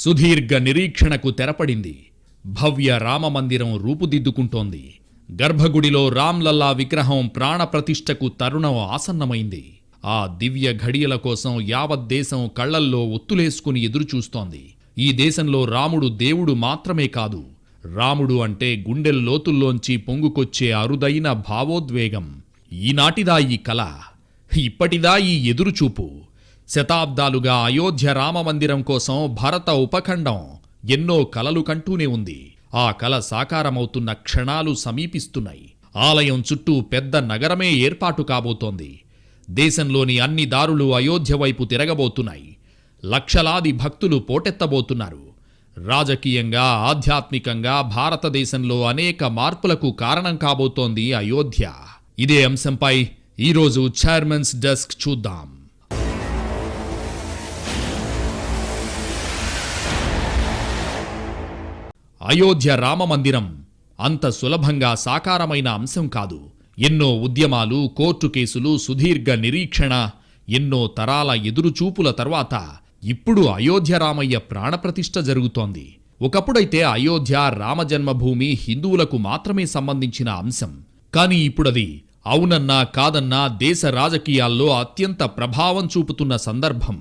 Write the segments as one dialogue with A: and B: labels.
A: సుదీర్ఘ నిరీక్షణకు తెరపడింది. భవ్య రామమందిరం రూపుదిద్దుకుంటోంది. గర్భగుడిలో రామ్లల్లా విగ్రహం ప్రాణప్రతిష్ఠకు తరుణం ఆసన్నమైంది. ఆ దివ్య ఘడియల కోసం యావత్ దేశం కళ్ళల్లో ఒత్తులేసుకుని ఎదురుచూస్తోంది. ఈ దేశంలో రాముడు దేవుడు మాత్రమే కాదు. రాముడు అంటే గుండెల లోతుల్లోంచి పొంగుకొచ్చే అరుదైన భావోద్వేగం. ఈనాటిదా ఈ కళ. ఇప్పటిదా ఈ ఎదురుచూపు. శతాబ్దాలుగా అయోధ్య రామమందిరం కోసం భరత ఉపఖండం ఎన్నో కలలు కంటూనే ఉంది. ఆ కల సాకారమవుతున్న క్షణాలు సమీపిస్తున్నాయి. ఆలయం చుట్టూ పెద్ద నగరమే ఏర్పాటు కాబోతోంది. దేశంలోని అన్ని దారులు అయోధ్య వైపు తిరగబోతున్నాయి. లక్షలాది భక్తులు పోటెత్తబోతున్నారు. రాజకీయంగా ఆధ్యాత్మికంగా భారతదేశంలో అనేక మార్పులకు కారణం కాబోతోంది అయోధ్య. ఇదే అంశంపై ఈరోజు చైర్మన్స్ డెస్క్ చూద్దాం. అయోధ్య రామమందిరం అంత సులభంగా సాకారమైన అంశం కాదు. ఎన్నో ఉద్యమాలు కోర్టు కేసులు సుదీర్ఘ నిరీక్షణ ఎన్నో తరాల ఎదురుచూపుల తర్వాత ఇప్పుడు అయోధ్య రామయ్య ప్రాణప్రతిష్ఠ జరుగుతోంది. ఒకప్పుడైతే అయోధ్య రామజన్మభూమి హిందువులకు మాత్రమే సంబంధించిన అంశం. కానీ ఇప్పుడది అవునన్నా కాదన్నా దేశ రాజకీయాల్లో అత్యంత ప్రభావం చూపుతున్న సందర్భం.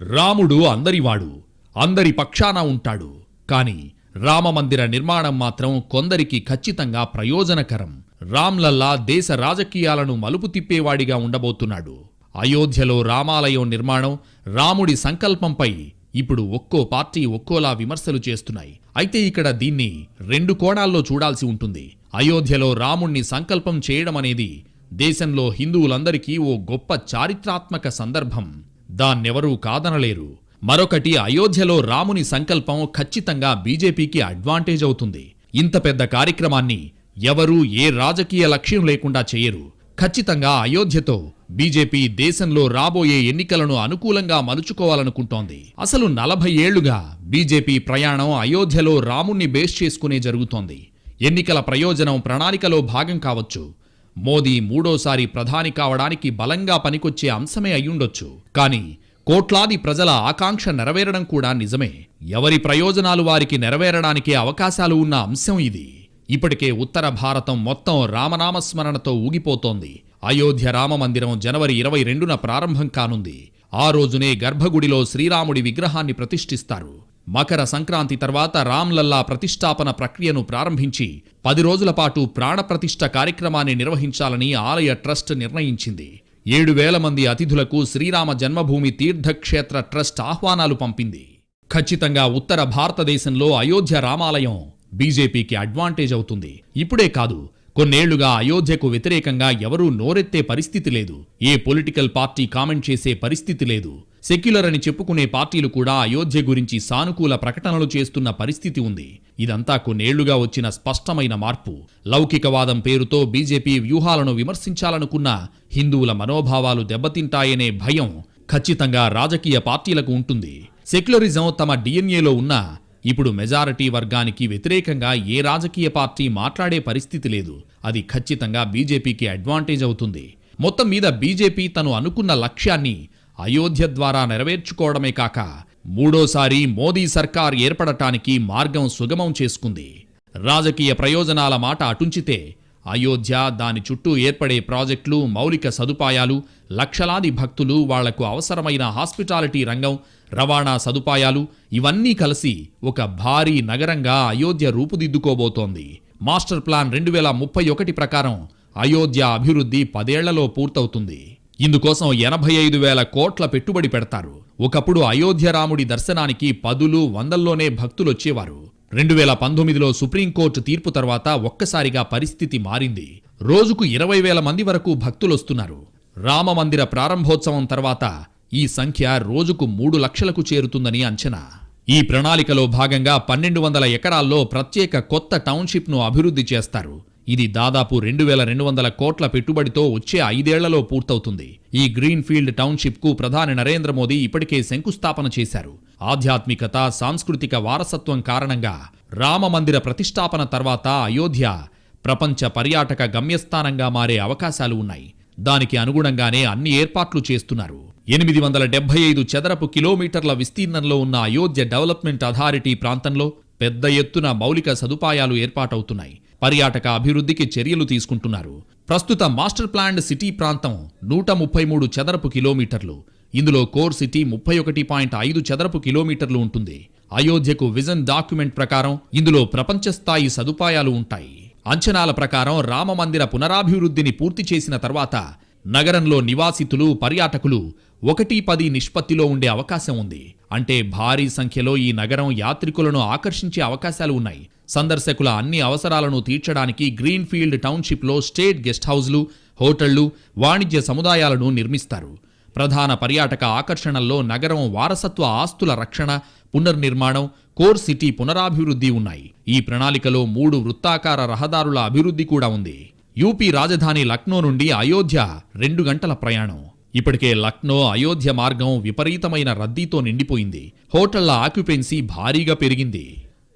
A: రాముడు అందరివాడు అందరి పక్షాన ఉంటాడు. కాని రామమందిర నిర్మాణం మాత్రం కొందరికి ఖచ్చితంగా ప్రయోజనకరం. రామ్లల్లా దేశ రాజకీయాలను మలుపు తిప్పేవాడిగా ఉండబోతున్నాడు. అయోధ్యలో రామాలయం నిర్మాణం రాముడి సంకల్పంపై ఇప్పుడు ఒక్కో పార్టీ ఒక్కోలా విమర్శలు చేస్తున్నాయి. అయితే ఇక్కడ దీన్ని రెండు కోణాల్లో చూడాల్సి ఉంటుంది. అయోధ్యలో రాముణ్ణి సంకల్పం చేయడం అనేది దేశంలో హిందువులందరికీ ఓ గొప్ప చారిత్రాత్మక సందర్భం. దాన్నెవరూ కాదనలేరు. మరొకటి అయోధ్యలో రాముని సంకల్పం ఖచ్చితంగా బీజేపీకి అడ్వాంటేజ్ అవుతుంది. ఇంత పెద్ద కార్యక్రమాన్ని ఎవరూ ఏ రాజకీయ లక్ష్యం లేకుండా చేయరు. ఖచ్చితంగా అయోధ్యతో బీజేపీ దేశంలో రాబోయే ఎన్నికలను అనుకూలంగా మలుచుకోవాలనుకుంటోంది. అసలు నలభై ఏళ్ళుగా బీజేపీ ప్రయాణం అయోధ్యలో రాముణ్ణి బేస్ చేసుకునే జరుగుతోంది. ఎన్నికల ప్రయోజనం ప్రణాళికలో భాగం కావచ్చు. మోదీ మూడోసారి ప్రధాని కావడానికి బలంగా పనికొచ్చే అంశమే అయ్యుండొచ్చు. కానీ కోట్లాది ప్రజల ఆకాంక్ష నెరవేరడం కూడా నిజమే. ఎవరి ప్రయోజనాలు వారికి నెరవేరడానికే అవకాశాలు ఉన్న అంశం ఇది. ఇప్పటికే ఉత్తర భారతం మొత్తం రామనామస్మరణతో ఊగిపోతోంది. అయోధ్య రామ మందిరం జనవరి ఇరవై రెండున ప్రారంభం కానుంది. ఆ రోజునే గర్భగుడిలో శ్రీరాముడి విగ్రహాన్ని ప్రతిష్ఠిస్తారు. మకర సంక్రాంతి తర్వాత రామ్లల్లా ప్రతిష్టాపన ప్రక్రియను ప్రారంభించి పది రోజుల పాటు ప్రాణప్రతిష్ఠ కార్యక్రమాన్ని నిర్వహించాలని ఆలయ ట్రస్ట్ నిర్ణయించింది. ఏడు వేల మంది అతిథులకు శ్రీరామ జన్మభూమి తీర్థక్షేత్ర ట్రస్ట్ ఆహ్వానాలు పంపింది. ఖచ్చితంగా ఉత్తర భారతదేశంలో అయోధ్య రామాలయం బీజేపీకి అడ్వాంటేజ్ అవుతుంది. ఇప్పుడే కాదు కొన్నేళ్ళుగా అయోధ్యకు వ్యతిరేకంగా ఎవరూ నోరెత్తే పరిస్థితి లేదు. ఏ పొలిటికల్ పార్టీ కామెంట్ చేసే పరిస్థితి లేదు. సెక్యులర్ అని చెప్పుకునే పార్టీలు కూడా అయోధ్య గురించి సానుకూల ప్రకటనలు చేస్తున్న పరిస్థితి ఉంది. ఇదంతా కొన్నేళ్ళుగా వచ్చిన స్పష్టమైన మార్పు. లౌకికవాదం పేరుతో బీజేపీ వ్యూహాలను విమర్శించాలనుకున్న హిందువుల మనోభావాలు దెబ్బతింటాయనే భయం ఖచ్చితంగా రాజకీయ పార్టీలకు ఉంటుంది. సెక్యులరిజం తమ డిఎన్ఏలో ఉన్న ఇప్పుడు మెజారిటీ వర్గానికి వ్యతిరేకంగా ఏ రాజకీయ పార్టీ మాట్లాడే పరిస్థితి లేదు. అది ఖచ్చితంగా బీజేపీకి అడ్వాంటేజ్ అవుతుంది. మొత్తం మీద బీజేపీ తను అనుకున్న లక్ష్యాన్ని అయోధ్య ద్వారా నెరవేర్చుకోవడమే కాక మూడోసారి మోదీ సర్కార్ ఏర్పడటానికి మార్గం సుగమం చేసుకుంది. రాజకీయ ప్రయోజనాల మాట అటుంచితే అయోధ్య దాని చుట్టూ ఏర్పడే ప్రాజెక్టులు మౌలిక సదుపాయాలు లక్షలాది భక్తులు వాళ్ళకు అవసరమైన హాస్పిటాలిటీ రంగం రవాణా సదుపాయాలు ఇవన్నీ కలిసి ఒక భారీ నగరంగా అయోధ్య రూపుదిద్దుకోబోతోంది. మాస్టర్ ప్లాన్ రెండు వేల ముప్పై ఒకటి ప్రకారం అయోధ్య అభివృద్ధి పదేళ్ళలో పూర్తవుతుంది. ఇందుకోసం ఎనభై ఐదు వేల కోట్ల పెట్టుబడి పెడతారు. ఒకప్పుడు అయోధ్య రాముడి దర్శనానికి పదులు వందల్లోనే భక్తులొచ్చేవారు. రెండు వేల పంతొమ్మిదిలో సుప్రీంకోర్టు తీర్పు తర్వాత ఒక్కసారిగా పరిస్థితి మారింది. రోజుకు ఇరవై వేల మంది వరకు భక్తులొస్తున్నారు. రామమందిర ప్రారంభోత్సవం తర్వాత ఈ సంఖ్య రోజుకు మూడు లక్షలకు చేరుతుందని అంచనా. ఈ ప్రణాళికలో భాగంగా పన్నెండు వందల ఎకరాల్లో ప్రత్యేక కొత్త టౌన్షిప్ను అభివృద్ధి చేస్తారు. ఇది దాదాపు రెండు వేల రెండు వందల కోట్ల పెట్టుబడితో వచ్చే ఐదేళ్ళలో పూర్తవుతుంది. ఈ గ్రీన్ ఫీల్డ్ టౌన్షిప్కు ప్రధాని నరేంద్ర మోదీ ఇప్పటికే శంకుస్థాపన చేశారు. ఆధ్యాత్మికత సాంస్కృతిక వారసత్వం కారణంగా రామమందిర ప్రతిష్టాపన తర్వాత అయోధ్య ప్రపంచ పర్యాటక గమ్యస్థానంగా మారే అవకాశాలు ఉన్నాయి. దానికి అనుగుణంగానే అన్ని ఏర్పాట్లు చేస్తున్నారు. ఎనిమిది వందల డెబ్బై ఐదు చదరపు కిలోమీటర్ల విస్తీర్ణంలో ఉన్న అయోధ్య డెవలప్మెంట్ అథారిటీ ప్రాంతంలో పెద్ద ఎత్తున మౌలిక సదుపాయాలు ఏర్పాటవుతున్నాయి. పర్యాటక అభివృద్ధికి చర్యలు తీసుకుంటున్నారు. ప్రస్తుత మాస్టర్ ప్లాన్డ్ సిటీ ప్రాంతం నూట ముప్పై మూడు చదరపు కిలోమీటర్లు. ఇందులో కోర్ సిటీ ముప్పై ఒకటి పాయింట్ ఐదు చదరపు కిలోమీటర్లు ఉంటుంది. అయోధ్యకు విజన్ డాక్యుమెంట్ ప్రకారం ఇందులో ప్రపంచ స్థాయి సదుపాయాలు ఉంటాయి. అంచనాల ప్రకారం రామమందిర పునరాభివృద్ధిని పూర్తి చేసిన తర్వాత నగరంలో నివాసితులు పర్యాటకులు ఒకటి పది నిష్పత్తిలో ఉండే అవకాశం ఉంది. అంటే భారీ సంఖ్యలో ఈ నగరం యాత్రికులను ఆకర్షించే అవకాశాలు ఉన్నాయి. సందర్శకుల అన్ని అవసరాలను తీర్చడానికి గ్రీన్ఫీల్డ్ టౌన్షిప్లో స్టేట్ గెస్ట్ హౌస్లు హోటళ్ళు వాణిజ్య సముదాయాలను నిర్మిస్తారు. ప్రధాన పర్యాటక ఆకర్షణల్లో నగరం వారసత్వ ఆస్తుల రక్షణ పునర్నిర్మాణం కోర్ సిటీ పునరాభివృద్ధి ఉన్నాయి. ఈ ప్రణాళికలో మూడు వృత్తాకార రహదారుల అభివృద్ధి కూడా ఉంది. యూపీ రాజధాని లక్నో నుండి అయోధ్య రెండు గంటల ప్రయాణం. ఇప్పటికే లక్నో అయోధ్య మార్గం విపరీతమైన రద్దీతో నిండిపోయింది. హోటళ్ళ ఆక్యుపెన్సీ భారీగా పెరిగింది.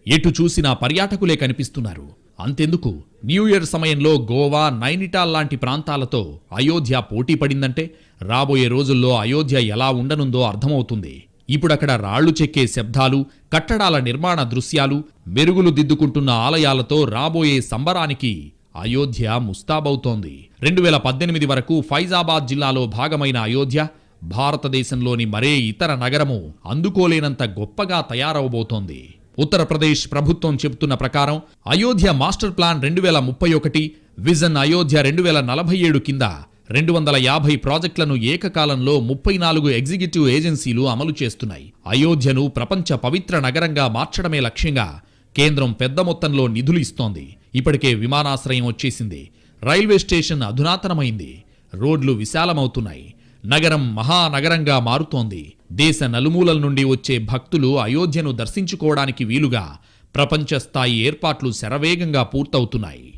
A: ఎటు చూసినా పర్యాటకులే కనిపిస్తున్నారు. అంతెందుకు? న్యూ ఇయర్ సమయంలో గోవా నైనిటాల్ లాంటి ప్రాంతాలతో అయోధ్య పోటీ పడిందంటే రాబోయే రోజుల్లో అయోధ్య ఎలా ఉండనుందో అర్థమవుతుంది. ఇప్పుడక్కడ రాళ్ళు చెక్కే శబ్దాలు కట్టడాల నిర్మాణ దృశ్యాలు మెరుగులు దిద్దుకుంటున్న ఆలయాలతో రాబోయే సంబరానికి అయోధ్య ముస్తాబవుతోంది. రెండు వేల పద్దెనిమిది వరకు ఫైజాబాద్ జిల్లాలో భాగమైన అయోధ్య భారతదేశంలోని మరే ఇతర నగరము అందుకోలేనంత గొప్పగా తయారవబోతోంది. ఉత్తరప్రదేశ్ ప్రభుత్వం చెబుతున్న ప్రకారం అయోధ్య మాస్టర్ ప్లాన్ రెండు వేల ముప్పై ఒకటి విజన్ అయోధ్య రెండు వేల నలభై ఏడు కింద రెండు వందల యాభై ప్రాజెక్టులను ఏకకాలంలో ముప్పై నాలుగు ఎగ్జిక్యూటివ్ ఏజెన్సీలు అమలు చేస్తున్నాయి. అయోధ్యను ప్రపంచ పవిత్ర నగరంగా మార్చడమే లక్ష్యంగా కేంద్రం పెద్ద మొత్తంలో నిధులు ఇస్తోంది. ఇప్పటికే విమానాశ్రయం వచ్చేసింది. రైల్వే స్టేషన్ అధునాతనమైంది. రోడ్లు విశాలమవుతున్నాయి. నగరం మహానగరంగా మారుతోంది. దేశ నలుమూలల నుండి వచ్చే భక్తులు అయోధ్యను దర్శించుకోవడానికి వీలుగా ప్రపంచ స్థాయి ఏర్పాట్లు శరవేగంగా పూర్తవుతున్నాయి.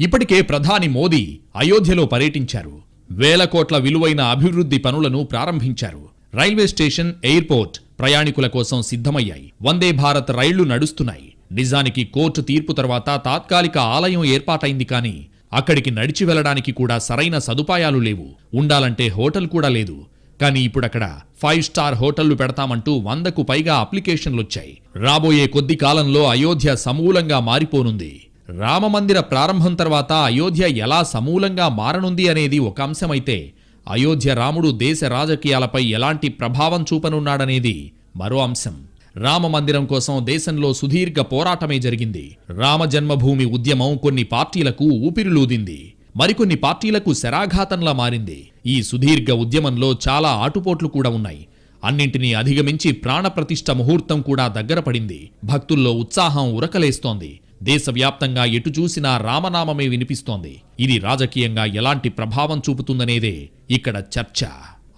A: ఇప్పటికే ప్రధాని మోదీ అయోధ్యలో పర్యటించారు. వేల కోట్ల విలువైన అభివృద్ధి పనులను ప్రారంభించారు. రైల్వే స్టేషన్ ఎయిర్పోర్ట్ ప్రయాణికుల కోసం సిద్ధమయ్యాయి. వందే భారత్ రైళ్ళు నడుస్తున్నాయి. నిజానికి కోర్టు తీర్పు తర్వాత తాత్కాలిక ఆలయం ఏర్పాటైంది కానీ అక్కడికి నడిచి వెళ్ళడానికి కూడా సరైన సదుపాయాలు లేవు. ఉండాలంటే హోటల్ కూడా లేదు. కానీ ఇప్పుడక్కడ ఫైవ్ స్టార్ హోటళ్ళు పెడతామంటూ వందకు పైగా అప్లికేషన్లొచ్చాయి. రాబోయే కొద్ది కాలంలో అయోధ్య సమూలంగా మారిపోనుంది. రామమందిర ప్రారంభం తర్వాత అయోధ్య ఎలా సమూలంగా మారనుంది అనేది ఒక అంశమైతే అయోధ్య రాముడు దేశ రాజకీయాలపై ఎలాంటి ప్రభావం చూపనున్నాడనేది మరో అంశం. రామ మందిరం కోసం దేశంలో సుదీర్ఘ పోరాటమే జరిగింది. రామ జన్మభూమి ఉద్యమం కొన్ని పార్టీలకు ఊపిరిలూదింది. మరికొన్ని పార్టీలకు శరాఘాతంలా మారింది. ఈ సుదీర్ఘ ఉద్యమంలో చాలా ఆటుపోట్లు కూడా ఉన్నాయి. అన్నింటినీ అధిగమించి ప్రాణప్రతిష్ఠ ముహూర్తం కూడా దగ్గర పడింది. భక్తుల్లో ఉత్సాహం ఉరకలేస్తోంది. దేశవ్యాప్తంగా ఎటు చూసినా రామనామమే వినిపిస్తోంది. ఇది రాజకీయంగా ఎలాంటి ప్రభావం చూపుతుందనేదే ఇక్కడ చర్చ.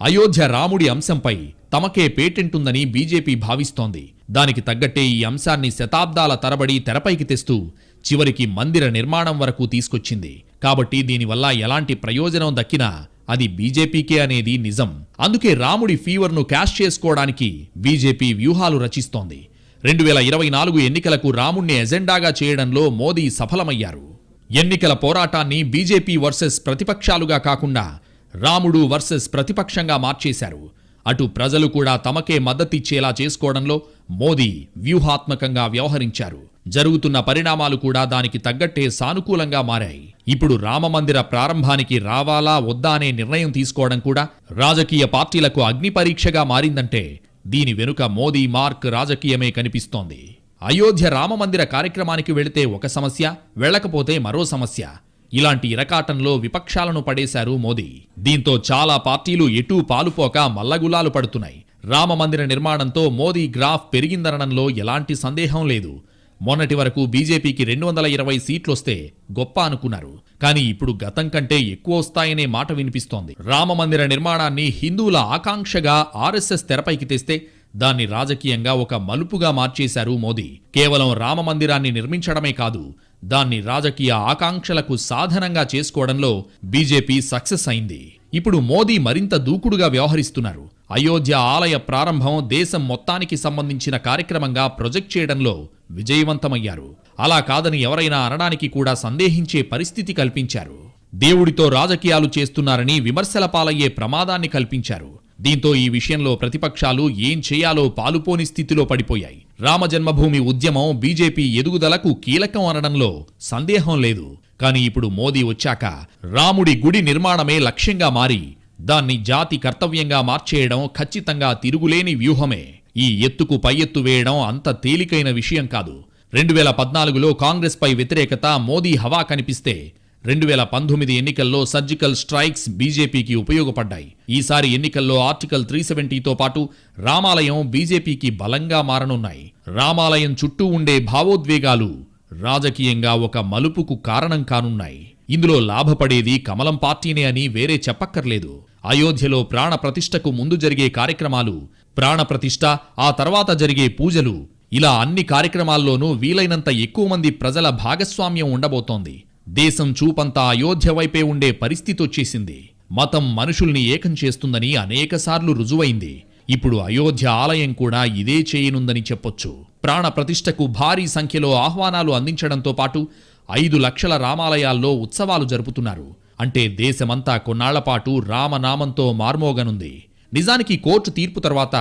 A: అయోధ్య రాముడి అంశంపై తమకే పేటెంట్ ఉందని బీజేపీ భావిస్తోంది. దానికి తగ్గట్టే ఈ అంశాన్ని శతాబ్దాల తరబడి తెరపైకి తెస్తూ చివరికి మందిర నిర్మాణం వరకు తీసుకొచ్చింది. కాబట్టి దీనివల్ల ఎలాంటి ప్రయోజనం దక్కినా అది బీజేపీకే అనేది నిజం. అందుకే రాముడి ఫీవర్ను క్యాష్ చేసుకోవడానికి బీజేపీ వ్యూహాలు రచిస్తోంది. రెండు వేల ఇరవై నాలుగు ఎన్నికలకు రాముణ్ణి ఎజెండాగా చేయడంలో మోదీ సఫలమయ్యారు. ఎన్నికల పోరాటాన్ని బీజేపీ వర్సెస్ ప్రతిపక్షాలుగా కాకుండా రాముడు వర్సెస్ ప్రతిపక్షంగా మార్చేశారు. అటు ప్రజలు కూడా తమకే మద్దతిచ్చేలా చేసుకోవడంలో మోదీ వ్యూహాత్మకంగా వ్యవహరించారు. జరుగుతున్న పరిణామాలు కూడా దానికి తగ్గట్టే సానుకూలంగా మారాయి. ఇప్పుడు రామమందిర ప్రారంభానికి రావాలా వద్దా అనే నిర్ణయం తీసుకోవడం కూడా రాజకీయ పార్టీలకు అగ్నిపరీక్షగా మారిందంటే దీని వెనుక మోదీ మార్క్ రాజకీయమే కనిపిస్తోంది. అయోధ్య రామమందిర కార్యక్రమానికి వెళితే ఒక సమస్య వెళ్ళకపోతే మరో సమస్య. ఇలాంటి ఇరకాటంలో విపక్షాలను పడేశారు మోదీ. దీంతో చాలా పార్టీలు ఎటూ పాలుపోక మల్లగులాలు పడుతున్నాయి. రామమందిర నిర్మాణంతో మోదీ గ్రాఫ్ పెరిగిందనడంలో ఎలాంటి సందేహం లేదు. మొన్నటి వరకు బీజేపీకి రెండు వందల ఇరవై సీట్లొస్తే గొప్ప అనుకున్నారు. కానీ ఇప్పుడు గతం కంటే ఎక్కువ వస్తాయనే మాట వినిపిస్తోంది. రామమందిర నిర్మాణాన్ని హిందువుల ఆకాంక్షగా ఆర్ఎస్ఎస్ తెరపైకి తెస్తే దాన్ని రాజకీయంగా ఒక మలుపుగా మార్చేశారు మోదీ. కేవలం రామమందిరాన్ని నిర్మించడమే కాదు దాన్ని రాజకీయ ఆకాంక్షలకు సాధనంగా చేసుకోవడంలో బీజేపీ సక్సెస్ అయింది. ఇప్పుడు మోదీ మరింత దూకుడుగా వ్యవహరిస్తున్నారు. అయోధ్య ఆలయ ప్రారంభం దేశం మొత్తానికి సంబంధించిన కార్యక్రమంగా ప్రొజెక్ట్ చేయడంలో విజయవంతమయ్యారు. అలా కాదని ఎవరైనా అనడానికి కూడా సందేహించే పరిస్థితి కల్పించారు. దేవుడితో రాజకీయాలు చేస్తున్నారని విమర్శల పాలయ్యే ప్రమాదాన్ని కల్పించారు. దీంతో ఈ విషయంలో ప్రతిపక్షాలు ఏం చేయాలో పాలుపోని స్థితిలో పడిపోయాయి. రామ జన్మభూమి ఉద్యమం బీజేపీ ఎదుగుదలకు కీలకం అనడంలో సందేహం లేదు. కానీ ఇప్పుడు మోదీ వచ్చాక రాముడి గుడి నిర్మాణమే లక్ష్యంగా మారి దాన్ని జాతి కర్తవ్యంగా మార్చేయడం ఖచ్చితంగా తిరుగులేని వ్యూహమే. ఈ ఎత్తుకు పై ఎత్తు వేయడం అంత తేలికైన విషయం కాదు. రెండు వేల పద్నాలుగులో కాంగ్రెస్పై వ్యతిరేకత మోదీ హవా కనిపిస్తే రెండు వేల పంతొమ్మిది ఎన్నికల్లో సర్జికల్ స్ట్రైక్స్ బీజేపీకి ఉపయోగపడ్డాయి. ఈసారి ఎన్నికల్లో ఆర్టికల్ త్రీ సెవెంటీతో పాటు రామాలయం బీజేపీకి బలంగా మారనున్నాయి. రామాలయం చుట్టూ ఉండే భావోద్వేగాలు రాజకీయంగా ఒక మలుపుకు కారణం కానున్నాయి. ఇందులో లాభపడేది కమలం పార్టీనే అని వేరే చెప్పక్కర్లేదు. అయోధ్యలో ప్రాణప్రతిష్ఠకు ముందు జరిగే కార్యక్రమాలు ప్రాణప్రతిష్ఠ ఆ తర్వాత జరిగే పూజలు ఇలా అన్ని కార్యక్రమాల్లోనూ వీలైనంత ఎక్కువ మంది ప్రజల భాగస్వామ్యం ఉండబోతోంది. దేశం చూపంతా అయోధ్య వైపే ఉండే పరిస్థితి వచ్చేసింది. మతం మనుషుల్ని ఏకం చేస్తుందని అనేకసార్లు రుజువైంది. ఇప్పుడు అయోధ్య ఆలయం కూడా ఇదే చేయనుందని చెప్పొచ్చు. ప్రాణప్రతిష్ఠకు భారీ సంఖ్యలో ఆహ్వానాలు అందించడంతో పాటు ఐదు లక్షల రామాలయాల్లో ఉత్సవాలు జరుపుతున్నారు. అంటే దేశమంతా కొన్నాళ్ళపాటు రామనామంతో మార్మోగనుంది. నిజానికి కోర్టు తీర్పు తర్వాత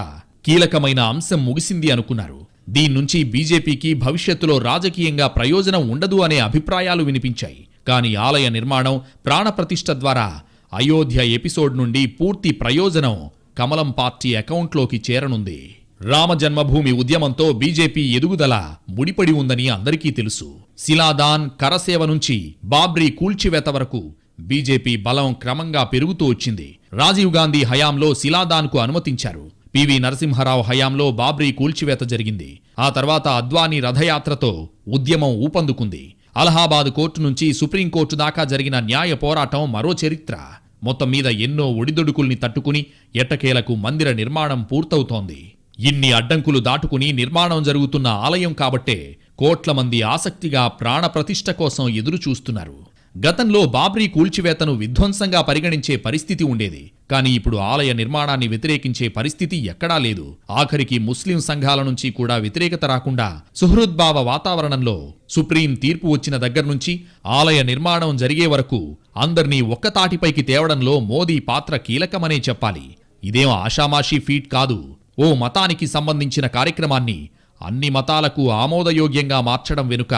A: కీలకమైన అంశం ముగిసింది అనుకున్నారు. దీన్నుంచి బీజేపీకి భవిష్యత్తులో రాజకీయంగా ప్రయోజనం ఉండదు అనే అభిప్రాయాలు వినిపించాయి. కానీ ఆలయ నిర్మాణం ప్రాణప్రతిష్ఠ ద్వారా అయోధ్య ఎపిసోడ్ నుండి పూర్తి ప్రయోజనం కమలం పార్టీ అకౌంట్లోకి చేరనుంది. రామ జన్మభూమి ఉద్యమంతో బీజేపీ ఎదుగుదల ముడిపడి ఉందని అందరికీ తెలుసు. శిలాదాన్ కరసేవ నుంచి బాబ్రీ కూల్చివేత వరకు బీజేపీ బలం క్రమంగా పెరుగుతూ వచ్చింది. రాజీవ్ గాంధీ హయాంలో శిలాదాన్కు అనుమతించారు. పివి నరసింహారావు హయాంలో బాబ్రీ కూల్చివేత జరిగింది. ఆ తర్వాత అద్వానీ రథయాత్రతో ఉద్యమం ఊపందుకుంది. అలహాబాద్ కోర్టు నుంచి సుప్రీంకోర్టు దాకా జరిగిన న్యాయ పోరాటం మరో చరిత్ర. మొత్తం మీద ఎన్నో ఒడిదొడుకుల్ని తట్టుకుని ఎట్టకేలకు మందిర నిర్మాణం పూర్తవుతోంది. ఇన్ని అడ్డంకులు దాటుకుని నిర్మాణం జరుగుతున్న ఆలయం కాబట్టే కోట్ల మంది ఆసక్తిగా ప్రాణప్రతిష్ఠ కోసం ఎదురుచూస్తున్నారు. గతంలో బాబ్రీ కూల్చివేతను విధ్వంసంగా పరిగణించే పరిస్థితి ఉండేది. కానీ ఇప్పుడు ఆలయ నిర్మాణాన్ని వ్యతిరేకించే పరిస్థితి ఎక్కడా లేదు. ఆఖరికి ముస్లిం సంఘాల నుంచి కూడా వ్యతిరేకత రాకుండా సుహృద్భావ వాతావరణంలో సుప్రీం తీర్పు వచ్చిన దగ్గర నుంచి ఆలయ నిర్మాణం జరిగే వరకు అందర్నీ ఒక్కతాటిపైకి తేవడంలో మోదీ పాత్ర కీలకమనే చెప్పాలి. ఇదేం ఆషామాషీ ఫీట్ కాదు. ఓ మతానికి సంబంధించిన కార్యక్రమాన్ని అన్ని మతాలకు ఆమోదయోగ్యంగా మార్చడం వెనుక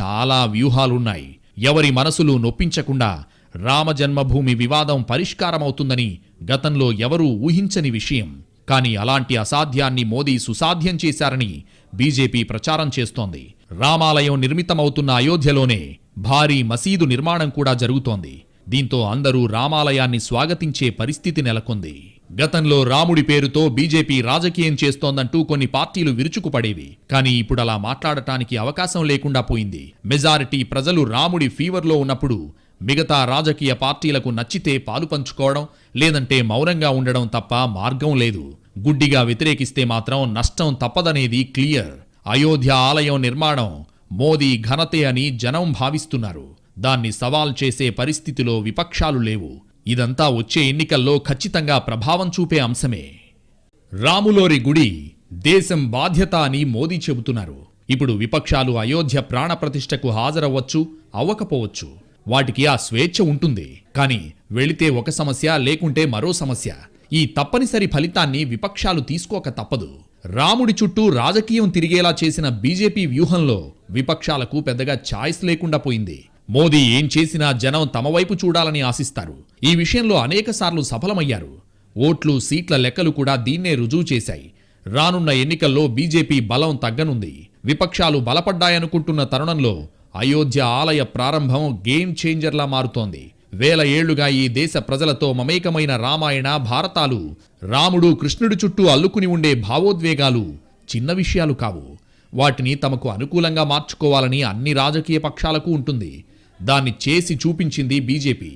A: చాలా వ్యూహాలున్నాయి. ఎవరి మనసులు నొప్పించకుండా రామజన్మభూమి వివాదం పరిష్కారమవుతుందని గతంలో ఎవరూ ఊహించని విషయం. కానీ అలాంటి అసాధ్యాన్ని మోదీ సుసాధ్యం చేశారని బీజేపీ ప్రచారం చేస్తోంది. రామాలయం నిర్మితమవుతున్న అయోధ్యలోనే భారీ మసీదు నిర్మాణం కూడా జరుగుతోంది. దీంతో అందరూ రామాలయాన్ని స్వాగతించే పరిస్థితి నెలకొంది. గతంలో రాముడి పేరుతో బీజేపీ రాజకీయం చేస్తోందంటూ కొన్ని పార్టీలు విరుచుకుపడేవి. కానీ ఇప్పుడు అలా మాట్లాడటానికి అవకాశం లేకుండా పోయింది. మెజారిటీ ప్రజలు రాముడి ఫీవర్లో ఉన్నప్పుడు మిగతా రాజకీయ పార్టీలకు నచ్చితే పాలు పంచుకోవడం లేదంటే మౌనంగా ఉండడం తప్ప మార్గం లేదు. గుడ్డిగా వ్యతిరేకిస్తే మాత్రం నష్టం తప్పదనేది క్లియర్. అయోధ్య ఆలయం నిర్మాణం మోదీ ఘనతే అని జనం భావిస్తున్నారు. దాన్ని సవాల్ చేసే పరిస్థితిలో విపక్షాలు లేవు. ఇదంతా వచ్చే ఎన్నికల్లో ఖచ్చితంగా ప్రభావం చూపే అంశమే. రాములోరి గుడి దేశం బాధ్యత అని మోదీ చెబుతున్నారు. ఇప్పుడు విపక్షాలు అయోధ్య ప్రాణప్రతిష్ఠకు హాజరవ్వచ్చు అవ్వకపోవచ్చు. వాటికి ఆ స్వేచ్ఛ ఉంటుంది. కానీ వెళితే ఒక సమస్య లేకుంటే మరో సమస్య. ఈ తప్పనిసరి ఫలితాన్ని విపక్షాలు తీసుకోక తప్పదు. రాముడి చుట్టూ రాజకీయం తిరిగేలా చేసిన బీజేపీ వ్యూహంలో విపక్షాలకు పెద్దగా ఛాయిస్ లేకుండా పోయింది. మోదీ ఏం చేసినా జనం తమ వైపు చూడాలని ఆశిస్తారు. ఈ విషయంలో అనేకసార్లు సఫలమయ్యారు. ఓట్లు సీట్ల లెక్కలు కూడా దీన్నే రుజువు చేశాయి. రానున్న ఎన్నికల్లో బీజేపీ బలం తగ్గనుంది. విపక్షాలు బలపడ్డాయనుకుంటున్న తరుణంలో అయోధ్య ఆలయ ప్రారంభం గేమ్ చేంజర్లా మారుతోంది. వేల ఏళ్ళుగా ఈ దేశ ప్రజలతో మమేకమైన రామాయణ భారతాలు రాముడు కృష్ణుడి చుట్టూ అల్లుకుని ఉండే భావోద్వేగాలు చిన్న విషయాలు కావు. వాటిని తమకు అనుకూలంగా మార్చుకోవాలని అన్ని రాజకీయ పక్షాలకు ఉంటుంది. దాన్ని చేసి చూపించింది బీజేపీ.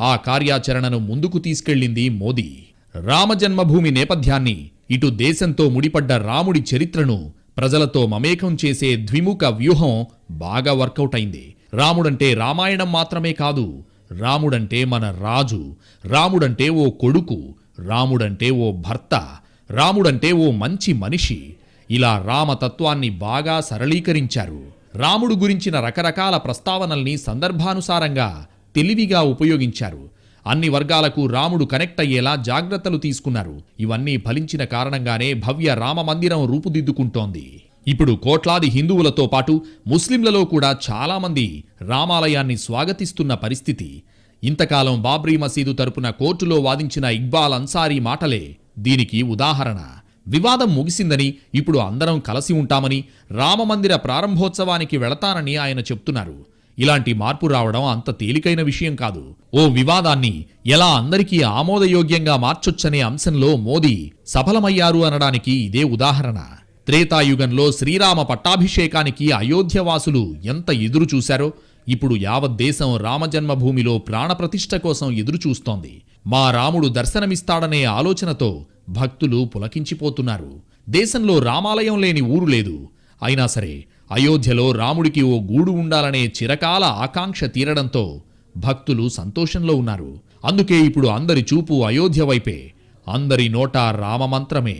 A: ఆ కార్యాచరణను ముందుకు తీసుకెళ్ళింది మోదీ. రామజన్మభూమి నేపథ్యాన్ని ఇటు దేశంతో ముడిపడ్డ రాముడి చరిత్రను ప్రజలతో మమేకం చేసే ద్విముఖ వ్యూహం బాగా వర్కౌట్ అయింది. రాముడంటే రామాయణం మాత్రమే కాదు రాముడంటే మన రాజు రాముడంటే ఓ కొడుకు రాముడంటే ఓ భర్త రాముడంటే ఓ మంచి మనిషి. ఇలా రామతత్వాన్ని బాగా సరళీకరించారు. రాముడు గురించిన రకరకాల ప్రస్తావనల్ని సందర్భానుసారంగా తెలివిగా ఉపయోగించారు. అన్ని వర్గాలకు రాముడు కనెక్ట్ అయ్యేలా జాగ్రత్తలు తీసుకున్నారు. ఇవన్నీ ఫలించిన కారణంగానే భవ్య రామ మందిరం రూపుదిద్దుకుంటోంది. ఇప్పుడు కోట్లాది హిందువులతో పాటు ముస్లింలలో కూడా చాలామంది రామాలయాన్ని స్వాగతిస్తున్న పరిస్థితి. ఇంతకాలం బాబ్రీ మసీదు తరపున కోర్టులో వాదించిన ఇక్బాల్ అన్సారీ మాటలే దీనికి ఉదాహరణ. వివాదం ముగిసిందని ఇప్పుడు అందరం కలిసి ఉంటామని రామమందిర ప్రారంభోత్సవానికి వెళతానని ఆయన చెప్తున్నారు. ఇలాంటి మార్పు రావడం అంత తేలికైన విషయం కాదు. ఓ వివాదాన్ని ఎలా అందరికీ ఆమోదయోగ్యంగా మార్చొచ్చనే అంశంలో మోదీ సఫలమయ్యారు అనడానికి ఇదే ఉదాహరణ. త్రేతాయుగంలో శ్రీరామ పట్టాభిషేకానికి అయోధ్యవాసులు ఎంత ఎదురు చూశారో ఇప్పుడు యావత్ దేశం రామజన్మభూమిలో ప్రాణప్రతిష్ఠ కోసం ఎదురుచూస్తోంది. మా రాముడు దర్శనమిస్తాడనే ఆలోచనతో భక్తులు పులకించిపోతున్నారు. దేశంలో రామాలయం లేని ఊరు లేదు. అయినా సరే అయోధ్యలో రాముడికి ఓ గూడు ఉండాలనే చిరకాల ఆకాంక్ష తీరడంతో భక్తులు సంతోషంలో ఉన్నారు. అందుకే ఇప్పుడు అందరి చూపు అయోధ్య వైపే. అందరి నోట రామమంత్రమే.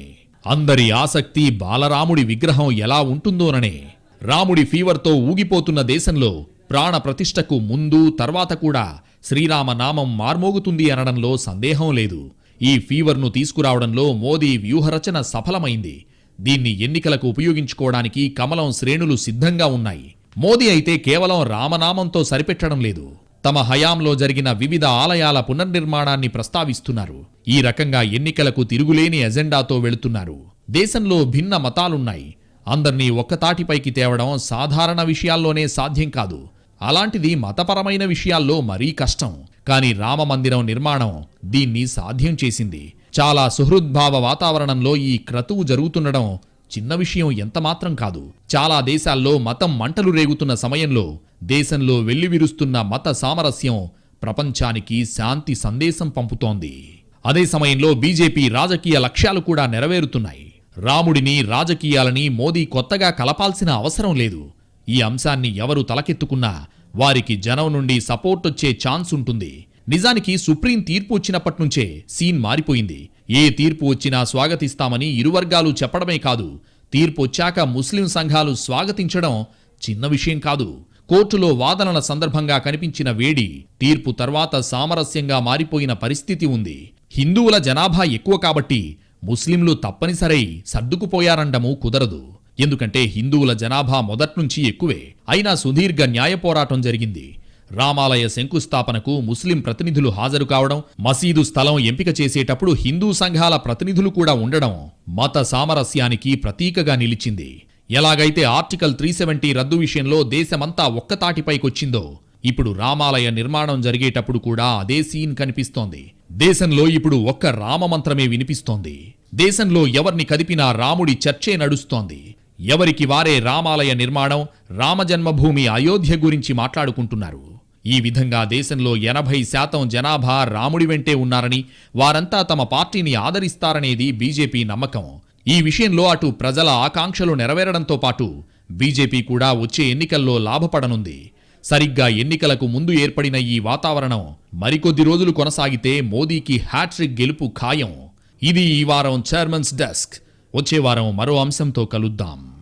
A: అందరి ఆసక్తి బాలరాముడి విగ్రహం ఎలా ఉంటుందోననే. రాముడి ఫీవర్తో ఊగిపోతున్న దేశంలో ప్రాణ ప్రతిష్టకు ముందు తర్వాత కూడా శ్రీరామ నామం మార్మోగుతుంది అనడంలో సందేహం లేదు. ఈ ఫీవర్ను తీసుకురావడంలో మోదీ వ్యూహరచన సఫలమైంది. దీన్ని ఎన్నికలకు ఉపయోగించుకోవడానికి కమలం శ్రేణులు సిద్ధంగా ఉన్నాయి. మోదీ అయితే కేవలం రామనామంతో సరిపెట్టడం లేదు. తమ హయాంలో జరిగిన వివిధ ఆలయాల పునర్నిర్మాణాన్ని ప్రస్తావిస్తున్నారు. ఈ రకంగా ఎన్నికలకు తిరుగులేని ఎజెండాతో వెళుతున్నారు. దేశంలో భిన్న మతాలున్నాయి. అందర్నీ ఒక్కతాటిపైకి తేవడం సాధారణ విషయాల్లోనే సాధ్యం కాదు. అలాంటిది మతపరమైన విషయాల్లో మరీ కష్టం. కానీ రామ మందిరం నిర్మాణం దీన్ని సాధ్యం చేసింది. చాలా సుహృద్భావ వాతావరణంలో ఈ క్రతువు జరుగుతుండడం చిన్న విషయం ఎంతమాత్రం కాదు. చాలా దేశాల్లో మతం మంటలు రేగుతున్న సమయంలో దేశంలో వెల్లివిరుస్తున్న మత సామరస్యం ప్రపంచానికి శాంతి సందేశం పంపుతోంది. అదే సమయంలో బీజేపీ రాజకీయ లక్ష్యాలు కూడా నెరవేరుతున్నాయి. రాముడిని రాజకీయాలని మోదీ కొత్తగా కలపాల్సిన అవసరం లేదు. ఈ అంశాన్ని ఎవరు తలకెత్తుకున్నా వారికి జనం నుండి సపోర్ట్ వచ్చే ఛాన్స్ ఉంటుంది. నిజానికి సుప్రీం తీర్పు వచ్చినప్పటి నుంచే సీన్ మారిపోయింది. ఏ తీర్పు వచ్చినా స్వాగతిస్తామని ఇరు వర్గాలు చెప్పడమే కాదు తీర్పు వచ్చాక ముస్లిం సంఘాలు స్వాగతించడం చిన్న విషయం కాదు. కోర్టులో వాదనల సందర్భంగా కనిపించిన వేడి తీర్పు తర్వాత సామరస్యంగా మారిపోయిన పరిస్థితి ఉంది. హిందువుల జనాభా ఎక్కువ కాబట్టి ముస్లింలు తప్పనిసరై సర్దుకుపోయారండము కుదరదు. ఎందుకంటే హిందువుల జనాభా మొదట్నుంచి ఎక్కువే. అయినా సుదీర్ఘ న్యాయ పోరాటం జరిగింది. రామాలయ శంకుస్థాపనకు ముస్లిం ప్రతినిధులు హాజరు కావడం మసీదు స్థలం ఎంపిక చేసేటప్పుడు హిందూ సంఘాల ప్రతినిధులు కూడా ఉండడం మత సామరస్యానికి ప్రతీకగా నిలిచింది. ఎలాగైతే ఆర్టికల్ త్రీ సెవెంటీ రద్దు విషయంలో దేశమంతా ఒక్కతాటిపైకొచ్చిందో ఇప్పుడు రామాలయ నిర్మాణం జరిగేటప్పుడు కూడా అదే సీన్ కనిపిస్తోంది. దేశంలో ఇప్పుడు ఒక్క రామమంత్రమే వినిపిస్తోంది. దేశంలో ఎవర్ని కదిపినా రాముడి చర్చే నడుస్తోంది. ఎవరికి వారే రామాలయ నిర్మాణం రామజన్మభూమి అయోధ్య గురించి మాట్లాడుకుంటున్నారు. ఈ విధంగా దేశంలో ఎనభై శాతం జనాభా రాముడి వెంటే ఉన్నారని వారంతా తమ పార్టీని ఆదరిస్తారనేది బీజేపీ నమ్మకం. ఈ విషయంలో అటు ప్రజల ఆకాంక్షలు నెరవేరడంతో పాటు బీజేపీ కూడా వచ్చే ఎన్నికల్లో లాభపడనుంది. సరిగ్గా ఎన్నికలకు ముందు ఏర్పడిన ఈ వాతావరణం మరికొద్ది రోజులు కొనసాగితే మోదీకి హ్యాట్రిక్ గెలుపు ఖాయం. ఇది ఈ వారం చైర్మన్స్ డెస్క్. వచ్చే వారం మరో అంశంతో కలుద్దాం.